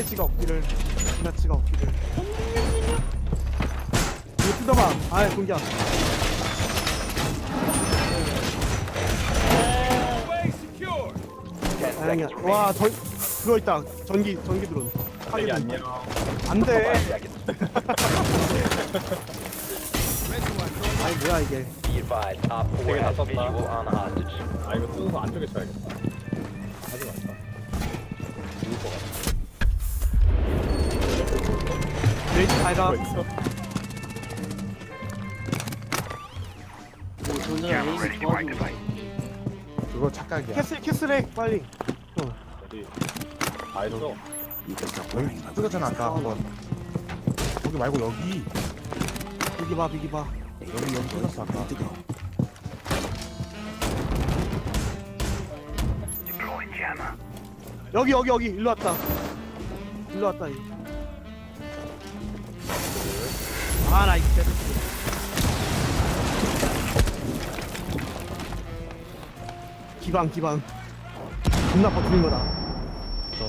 스크래치가 없기를 스크래치가 없기를 이거 뜯어봐 아이 공기야 다행이야 seconds remaining. 와 전, 그거 있다 전기 전기 드론 되게 안녕. 안돼. 아이 뭐야 이게 Be advised, Op 4 되게 the hostage. 아 이거 뜯어서 안쪽에 쳐야겠다. 있어? 그거 착각이야. 캐슬 캐슬해 빨리? 다 했어. 여기 뜯었잖아 아까 한 번. 거기 말고 여기 비기 봐 비기 봐 여기 여기 뜯었어 아까. 여기 여기 여기 일로 왔다 일로 왔다 이. 아 나 이거 진짜 기방 기방 존나 버티는 거다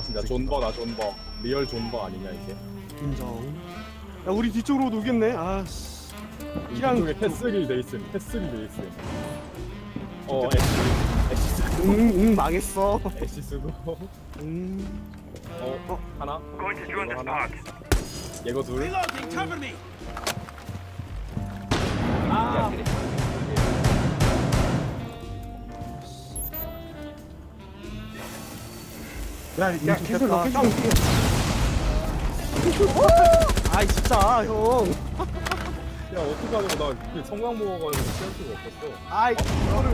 진짜 존버다 존버. 리얼 존버 아니냐 이게? 인정 야 우리 뒤쪽으로 오겠네 아씨 그냥- 이쪽에 패스리 돼 있음. 패스리 돼 있음. 어 엑시 응응 망했어 엑시스도. 응어 하나. 이거 하나. 얘거 둘. 야, 야, 계속 형 아이 진짜 형 야 어떡하냐고 나그 성광 먹어가지고 피할 수가 없었어. 아이 이거를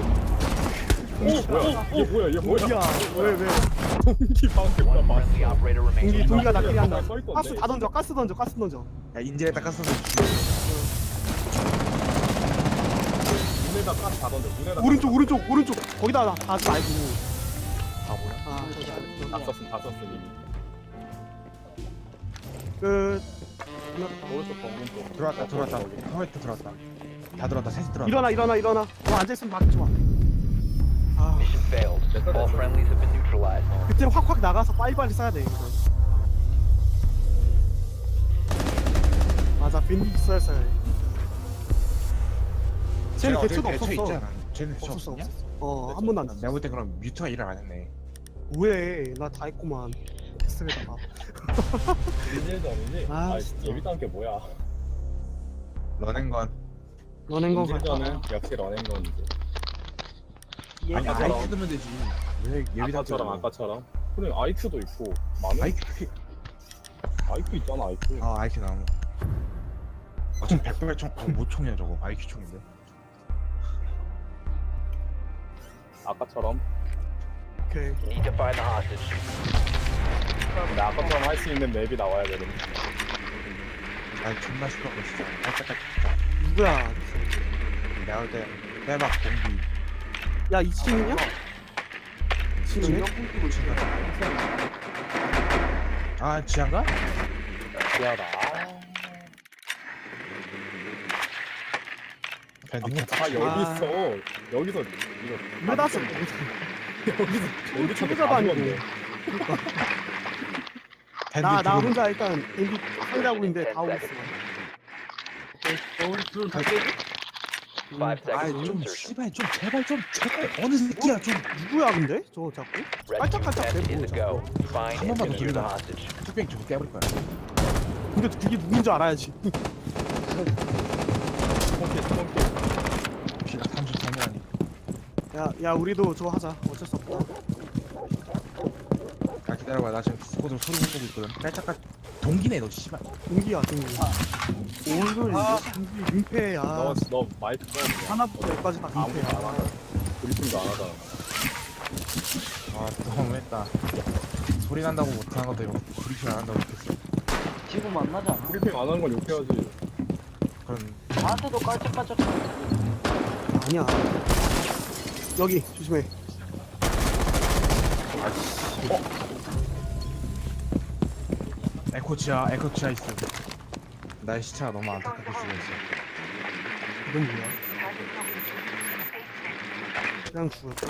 뭐야? 얘 뭐야? 얘 뭐야? 왜왜 동기 방금 나 봤어. Friendly operator 동기. 동기가 낚이게 한다 써 있던데. 가스 다 던져 가스 던져 가스 던져 야, 인질에다 깠어 서 문에다 ቃ다 던져. 문에다 오른쪽 오른쪽 오른쪽 거기다 다 하지 말고 아 뭐야? 아. 다 썼음 다 썼음 이미. 끝 오른쪽 거 오른쪽. 들어왔다, 어, 들어왔다. 화이트 들어왔다. 다 들어왔다, 셋이 들어왔다. 일어나 일어나 일어나 너 앉아 있으면 막 좋아 아 Mission failed. All friendlies have been neutralized. 그때 확확 나가서 빨리빨리 써야 돼 이거 맞아 빈디 있어야 써야 돼 쟤는 쟤 개초도 없었어 있잖아. 쟤는 개체 없었어? 없었어 어 한 번도 안 내가 볼때 그럼 뮤트가 일을 안 했네. 뭐해 나다 했구만 테스트에다가 일일도 아니지? 아, 아, 진짜. 예비단 게 뭐야? 런앤건. 너넨 건 일일전은 역시 런앤건이지. 아니, 아까처럼. 아이큐 두면 되지. 왜 예비단 아까처럼 아까처럼. 그래 아이큐도 있고 많은 아이큐. 아이큐 있잖아 아이큐. 아, 아이큐 나무. 아, 좀 백발 총, 어, 뭐 총이야 저거? 아이큐 총인데. 아까처럼. 오케이 Need to find the hostage. 근데 아까처럼 할 수 있는 맵이 나와야 되는. 아, 존나 시끄럽고 진짜. 깔짝깔짝. 누구야 내가 볼때 빼박 공기. 야 2층이냐? 2층이네? 아, 지한가? 미안하다. 밴드 아 여기 아. 있어. 여기서 이거 왜 나서 여기서 밴드 초보자도 다 아니고. 죽었네. 나, 나 혼자 일단 밴디 상대하고 있는데 다 오고 있어 Five 아, seconds to 좀 insertion. 씨발 좀 제발 좀 제발 어느 새끼야 좀 누구야 근데? 저거 자꾸? Red team 깔짝깔짝 test 대고 is a go. Find 한 and 번만 더 secure the 돌려라. hostage. 뚝배기 저거 깨버릴 거야. 근데 그게 누군지 알아야지 스폰키 스폰키. 혹시 33년이 야, 야 우리도 저거 하자 어쩔 수 없다 아 기다려봐 나 지금 스코드 소리 내고 있거든. 깔짝깔 동기네 너 씨발. 동기야 동기 오늘 동기 민폐야 너 너 마이크 꺼야 돼. 하나부터 열까지 다 아무도 민폐야 안 하잖아. 브리핑도 안 하잖아. 아 너무했다. 소리 난다고 못하는 것도 이거 브리핑 안 한다고 못했어. 지금 만나지 않아? 브리핑 안 하는 건 욕해야지. 그런 나한테도 깔짝깔짝 아니야 여기 조심해 에코치아 에코치아 있어. 나의 시차가 너무 안타깝게 쓰고 있어. 이건 뭐야 그냥 죽을까?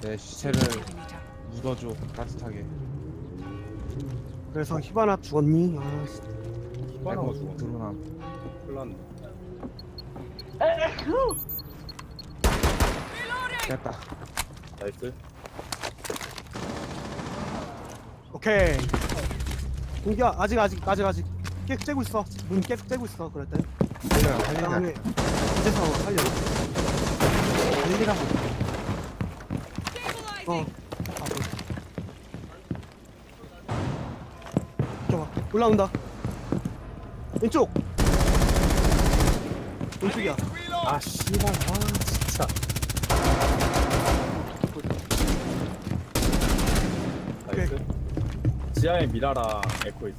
내 시체를 10 km. 묻어줘 따뜻하게. 그래서 히바나 죽었니? 아 씨. 죽었네 드러나 큰일 났네! 됐다. 나이스. 오케이. 공기야 아직 아직 아직 아직. 깨 째고 있어. 문 깨 째고 있어 달려 달리자 다음에 이제서 살려. 달리라고. 어. 아, 뭐. 봐. 올라온다. 왼쪽. 왼쪽이야. 아 씨발. 아 진짜 나이스. 지하에 미라랑 에코 있어.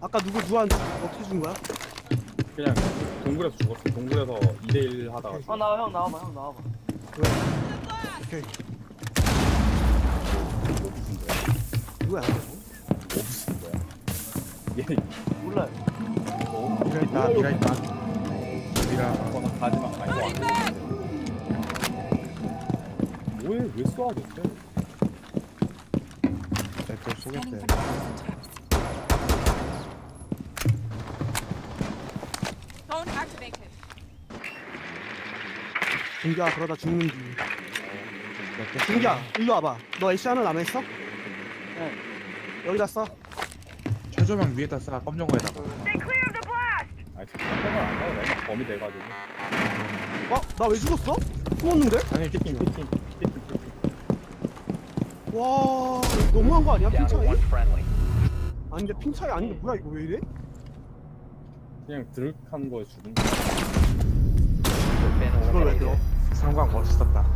아까 누구 누구한테 어떻게 준 거야? 그냥 동굴에서 죽었어. 동굴에서 2대1 하다가 어 나와 형 나와봐 형 나와봐. 오케이. 뭐 무슨 거야 누구야? 뭐 무슨 거야 얘 몰라요. 미라 있다 미라 있다. 미라. 거나 가지마. 아니 뭐해? 왜 쏴 대체 쏘겠대 Phone activated. 준기야 그러다 죽는디 준기야 일로 와봐. 너 애쉬 하나 남아있어? 네. 여기다 써. 최조명 위에다 쏴 검정 거에다가. 아니 진짜 생각을 안 하고 내가 범이 돼가지고. 어? 나 왜 죽었어? 숨었는데? 아니 피킹 피킹 피킹 피킹 와 너무한 거 아니야 to 차이? 아니 근데 핀 차이 아닌데 뭐야 이거 왜 이래? 그냥 드륵한 거에 죽은 거 그걸 왜 들어? 상광 멋있었다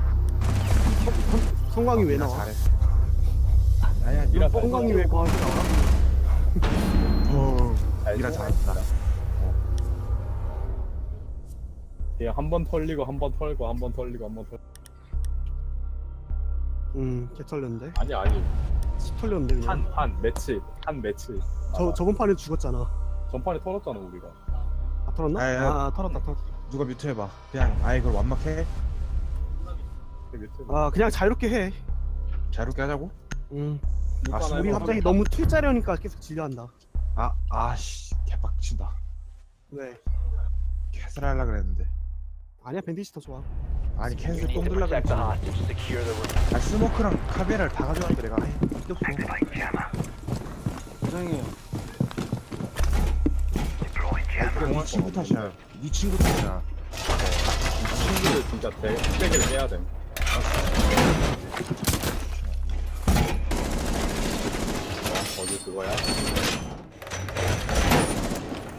성광이 왜 나와? 잘했어 아니야 미라 이런 성광이 왜 거기 나와? 어 쏘아, 잘했다 그냥 한번 털리고 한 번 털고 한 번 털리고 한 번 털. 음 개털렸는데? 아니 아니 씨 털렸는데 그냥 한 한 매치 한 매치. 저, 저번 판에 죽었잖아 전판에 털었잖아 우리가. 아 털었나? 아, 야. 아, 아 털었다 털었다 누가 뮤트 해봐 그냥 아예 그걸 완막해 그아 그냥 자유롭게 해 자유롭게 하자고? 음, 아, 하나 우리 해봐. 갑자기 너무 틸 짜려니까 계속 질려한다 아 아씨 개빡친다 왜? 캔슬 하려 그랬는데 아니야 밴디지 더 좋아 아니 캔슬 need 똥 to 들라 protect the 그랬지 hostage. Secure the room. 아 스모크랑 카메라를 다 가져왔는데 내가 요 없어 조용히 해 그럼 네 친구 탓이야. 네 친구 탓이야. 친구들 진짜 대 흑백을 해야 돼. 어, 거기 그거야.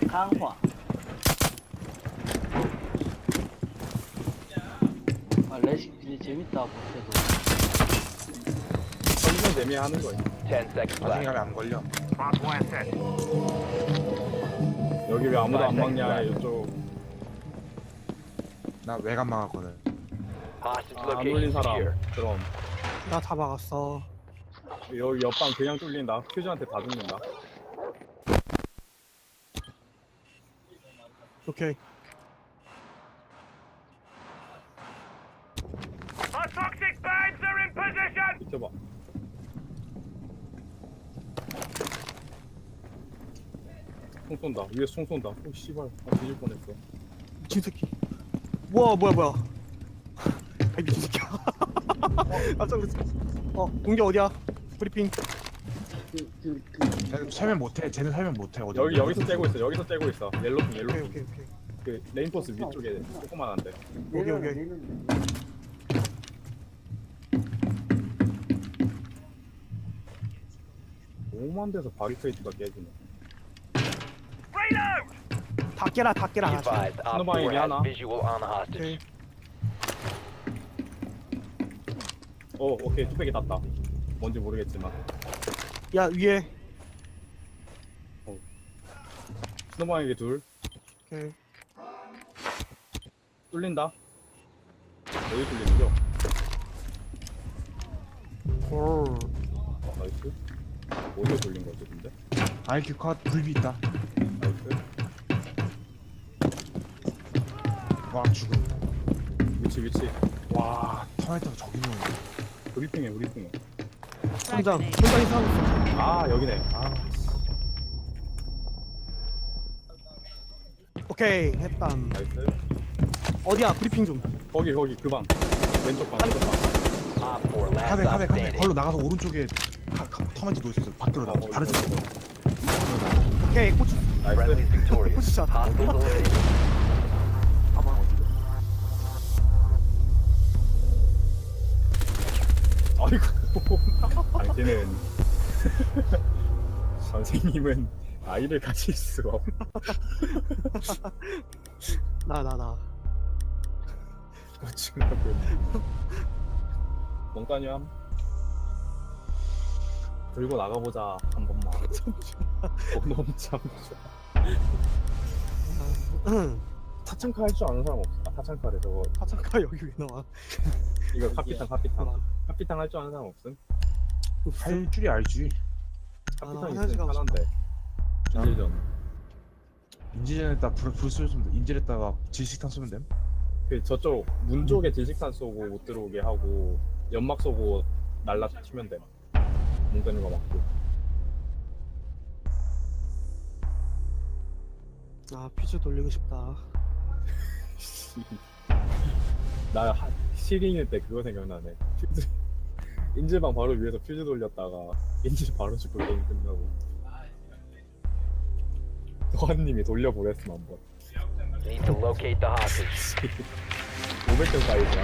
강화. 아 레식 근데 재밌다 볼때도 선생 재미 하는 거야. Ten seconds 나중에 left. 가면 안 걸려 여기 왜 아무도 안 막냐 이쪽. 나 외관 막았거든 Hostage 아, 안 올린 사람. secure. 그럼 나 다 막았어 여기 옆방 그냥 뚫린다. 퓨즈한테 다 죽는다. 오케이 비켜봐. 총 쏜다. 위에 총 쏜다. 오 씨발. 아 뒤질 뻔했어. 미친 새끼 우와 뭐야 뭐야 아이 미친 새끼야 깜짝 놀랐어 어 공기 어디야? 브리핑 그, 그, 쟤는 설명 못해 쟤는 설명 못해 어디 여기 여기서 째고 있어. 여기서 째고 있어. 옐로핑 오케이 옐로핑. 오케이 오케이 그 레인포스 위쪽에 조그만한데. 오케이 오케이 오만 대서 바리케이트가 깨지네. 다 깨라 다 깨라 advised, Op Snowball 4 has Indiana. visual on the hostage. 오케이 어 오케이 뚝배기 땄다. 뭔지 모르겠지만. 야 위에 스노바에게 둘 오케이 뚫린다. 어디 뚫리는겨? 오 어, 나이스. 어디에 뚫린 거지 근데? IQ 컷 불비 있다. 와 죽음 위치 위치. 와 터널에다가 저기 있는 브리핑해 브리핑해. 현장 grenade. 현장 이상하고 있어 아 여기네. 아 오케이 했다 나이스. 어디야 브리핑 좀 거기 거기 그 방. 왼쪽 방. 왼쪽 방. Op 4 last 카베 stop 카베 카베 standing. 걸로 나가서 오른쪽에 가- 가- 터널지 놓있었어 밖으로 나가 어, 거기. 오케이 고추 Friendly 나이스. victorious. Hostiles eliminated. 아이고. 당신은 선생님은 아이를 가질 수가 없. 나 나나 고충하고. 몽따뉴함. 들고 나가보자 한 번만. 너무 참. 타창카 할 줄 아는 사람 없어. 아, 타창카래 저거. 파창카 여기 왜 나와 이거 카피탕 카피탕. 카피탕 할 줄 아는 사람 없음? 할 줄이 알지 카피탕 아, 있으면 편한데. 인질전. 인질에다 불, 불 쏘면 돼 인질에다가 질식탄 쏘면 됨 그 저쪽 문 쪽에 질식탄 쏘고 못 들어오게 하고 연막 쏘고 날라 치면 돼. 몽따뉴가 맞고. 아 퓨즈 돌리고 싶다 나 하- 시링일 때 그거 생각나네. 퓨즈 인질방 바로 위에서 퓨즈 돌렸다가 인질 바로 죽고 게임 끝나고. 도한님이 돌려보냈음 한번. Need to locate the hostage. 500점 사이즈야.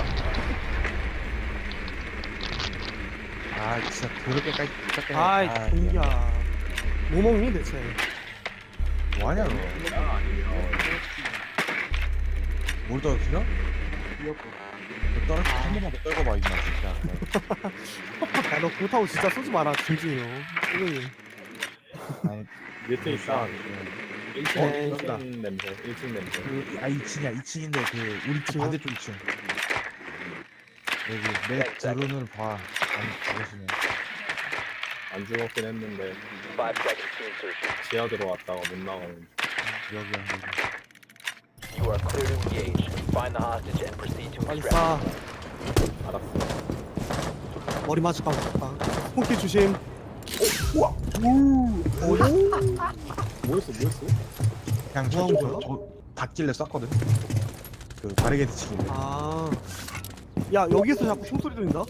아 진짜 더럽게까지 깎게 아이 동기야 뭐 먹니 대체 뭐하냐 너 뭘 떨어뜨려? 이었고. 너 떨어 한 번만 더 떨궈봐 임마 진짜 야 너 그거 타고 진짜 쏘지 마라 진진이 형 선생님 아니 밑에 있다. 1층, 네, 1층 냄새. 1층 냄새. 그, 아 2층이야 2층인데 그 우리 집? 반대쪽 2층 여기 내 드론을 봐 아니 그것이네 안 죽었긴 했는데 5 seconds to insertion. 지하 들어왔다가 못 나가는. 여기야 여기 You are clear to engage. Find the hostage and proceed to 빨리 extract. 쏴 알았어. 머리 맞을까 봐 스폰키 조심 뭐였어, 뭐였어? 그냥 뭐 저쪽 하는 저, 저 닿길래 쐈거든 그 바리게이트 치길래 아야 여기서 자꾸 총소리 들린다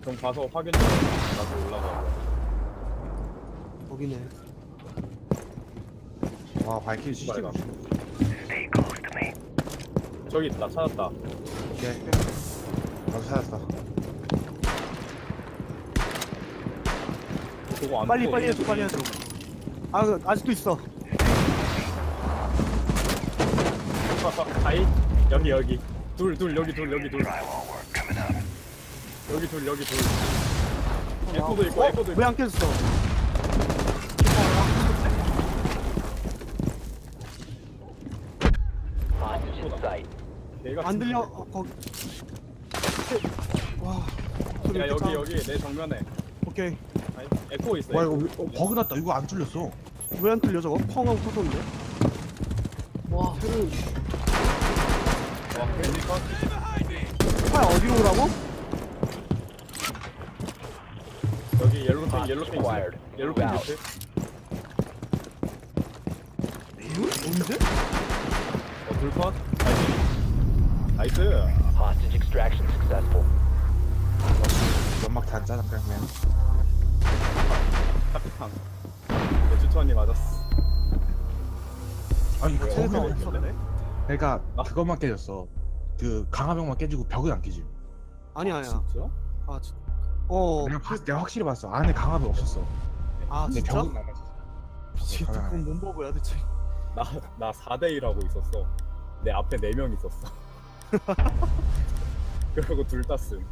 그럼 가서 확인 좀 나도 올라가. 거기네. 와 발키리 빨리 가. 저기 있다, 찾았다. 오케이. 나도 찾았어 그거 안 빨리 빨리 해줘 빨리 해줘. 아 그, 아직도 있어. 아이? 여기 여기. 둘 둘 여기 둘 여기 둘 여기 둘 여기 둘. 에코도 있고 에코도 있고. 왜안 깨졌어? Hostage in sight. 얘가 안 들려? 어, 거기. 와야 여기. 여기 내 정면에. 오케이. 아니, 에코 있어 와. 이거 어, 버그 났다. 이거 안 뚫렸어. 왜안 들려 저거? 펑 하고 터졌는데? 와, 새로 와 그러니까 파 어디로 오라고? 여기 옐로핑 Hostage 옐로핑 acquired. 옐로핑. 밑에 언제? 어 둘컷 나이스 나이스 Hostage extraction successful. 연막 다 짜장 그냥 카피탕 내 추천이 맞았어 아니 이거 왜, 쟤네들 버그가 어디 있었네? 그러니까 아? 그것만 깨졌어 그 강화병만 깨지고 벽은 안 깨지 아니야 아니야 진짜? 아 진- 어 내가, 봤- 내가 확실히 봤어. 안에 강화병 없었어. 아 근데 진짜? 벽은 나갔어 미치겠다 벽은 그건 뭔 버그야 대체 나나 4대 1 하고 있었어. 내 앞에 4명 있었어. 그리고 둘 땄음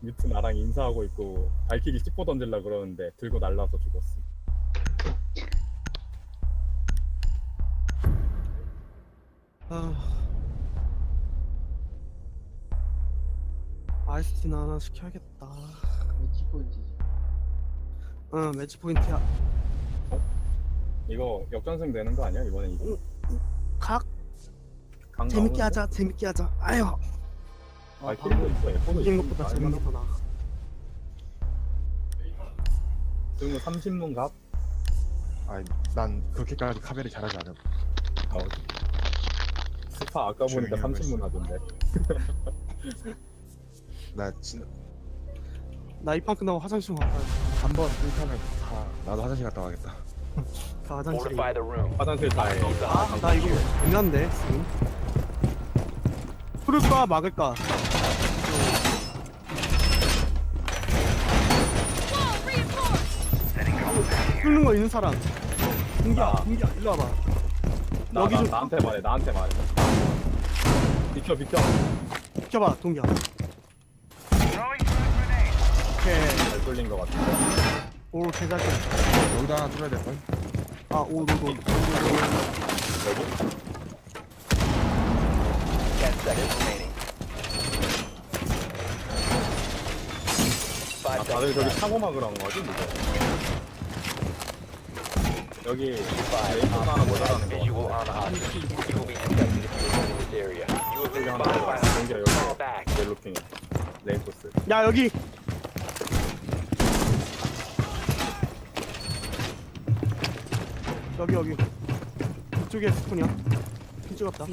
미트 나랑 인사하고 있고 발키리 씹어 던질라 그러는데 들고 날라서 죽었어. 아 아이스티나 하나 시켜야겠다 매치 포인트지. 응 매치 포인트야 이거 역전승 되는 거 아니야 이번에 이거? 각? 강 재밌게 나오는데. 하자 재밌게 하자 아유 아 킬도 있어 에코도 이긴. 것보다 재밌는 게 더 나아 지금 30문 갑? 아니 난 그렇게까지 카메라 잘하지 않음 아, 스파 아까 보니까 조용히 하고 30문 있어. 하던데 나 진... 나이판 끝나고 화장실 갔다 한번 뜰타면 다 나도 화장실 갔다 와야겠다. 가 화장실에. Fortify the room. 화장실 다 해 Keep the 아, hostage 나 이거 secure. 중요한데 지금? 풀을까 막을까? Wall reinforced. 뚫는 거 있는 사람. 동기야 나. 동기야 일로 와봐. 나, 여기 나, 좀- 나한테 말해 나한테 말해. 비켜 비켜. 비켜봐 동기야 오케이 잘 뚫린 것 같은데 오 개잘 여기다 하나 뚫어야 될 걸? 아오 노도 여기? 10 seconds remaining. 아5 다들 seconds 저기 left. 막으러 온 거지 이거 여기. 레이저 하나 has 모자라는 거 visual 같아 on the hostage. You will be detected if you remain in this area. You have been 여기 하나 spotted by 모자라 여기 hostiles. Fall 여기 back. 옐로핑 레인포스 야 여기 여기 여기 이쪽에 스톤이야 핀 찍었다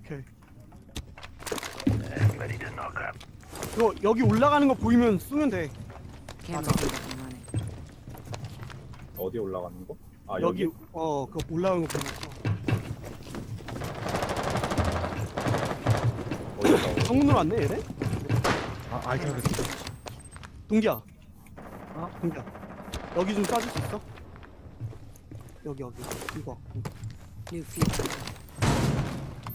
오케이 이거 여기 올라가는 거 보이면 쏘면 돼 맞아. 어디 올라가는 거? 아 여기 여기? 어 그거 올라가는 거 보면 쏘. 어디 올라가? 창문으로 왔네 얘네? 아 아이템을 뜯어 동기야. 아 동기야. 여기 좀 쏴줄 수 있어? 여기 여기. 이거. New.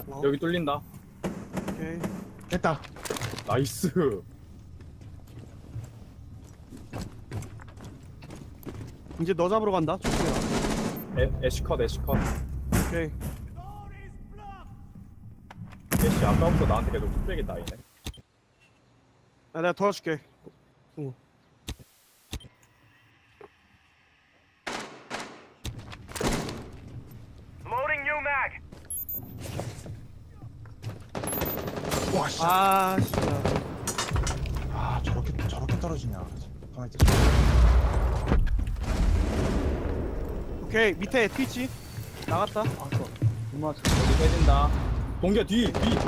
어, 여기 뚫린다. 오케이. 됐다. 나이스. 이제 너 잡으러 간다 조심해라 애, 애쉬컷 애쉬컷. 오케이. 애쉬 아까부터 나한테 계속 뚝배기 따이네. 야, 내가 도와줄게 어. 와 씨. 아 진짜. 아 저렇게 저렇게 떨어지냐. 가만히 있자. 오케이 밑에 트위치. 나갔다. 엄마 저 여기 깨진다. 동기야 뒤! 뒤!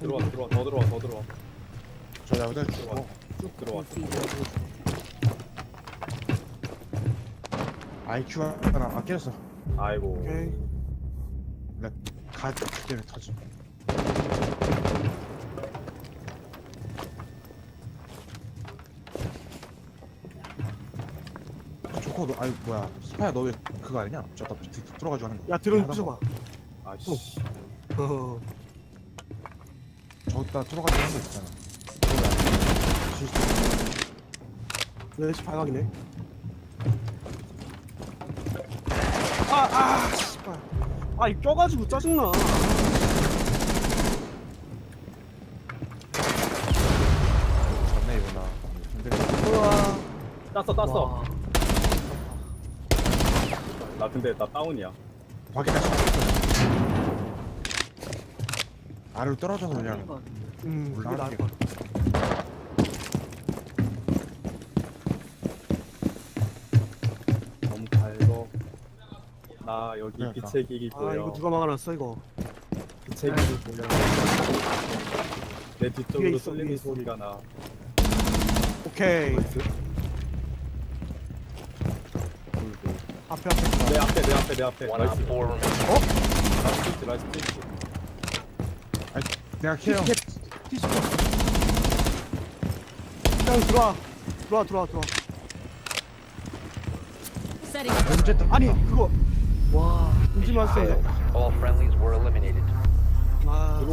들어와 들어와. 더 들어와 더 들어와 저 여기다 죽어 쭉 들어와. IQ 하나. 아 깨졌어. 아이고. 오케이. 가 때문에 터지 좋고 너 아니 뭐야. 스파야 너 왜 그거 아니냐? 저다 들어가지고 하는 거. 야 하다가 부숴봐. 아씨. 어. 저기다 들어가지고 하는 거 있잖아 레시 발각이네. 아 아 씨발. 아 이 껴가지고 짜증나. 잡네 이거 나. 힘들어 우와. 땄어 땄어. 와. 나 근데 나 다운이야. 밖에까지 아래로 떨어져서 그냥 음 그게 나을 것 같아 여기 그러니까. 빛의 아 보여 이거 누가 막아놨어 이거? 빛의 길이 보여 내 뒤에 뒤쪽으로 있어, 쏠리는 있어. 소리가 나. 오케이. 나이스 앞에 앞에 내 앞에 내 앞에 내 앞에. One 나이스 op 4 remaining. 나이스 피치 나이스 피치 내가 케어 티슈 그냥 들어와. 들어와 들어와 들어와. Setting. 언제 또 아니 그거 와. 말세 All friendlies were eliminated. 아,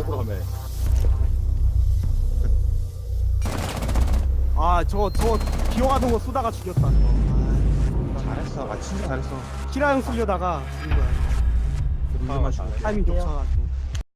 아 저거 저거 기어가던 거 쏘다가 죽였다. 저거. 아, 잘했어. 아 진짜 잘했어. 키라형 쏘려다가 죽은 거야. 물만 주고 타이밍 겹쳐가지고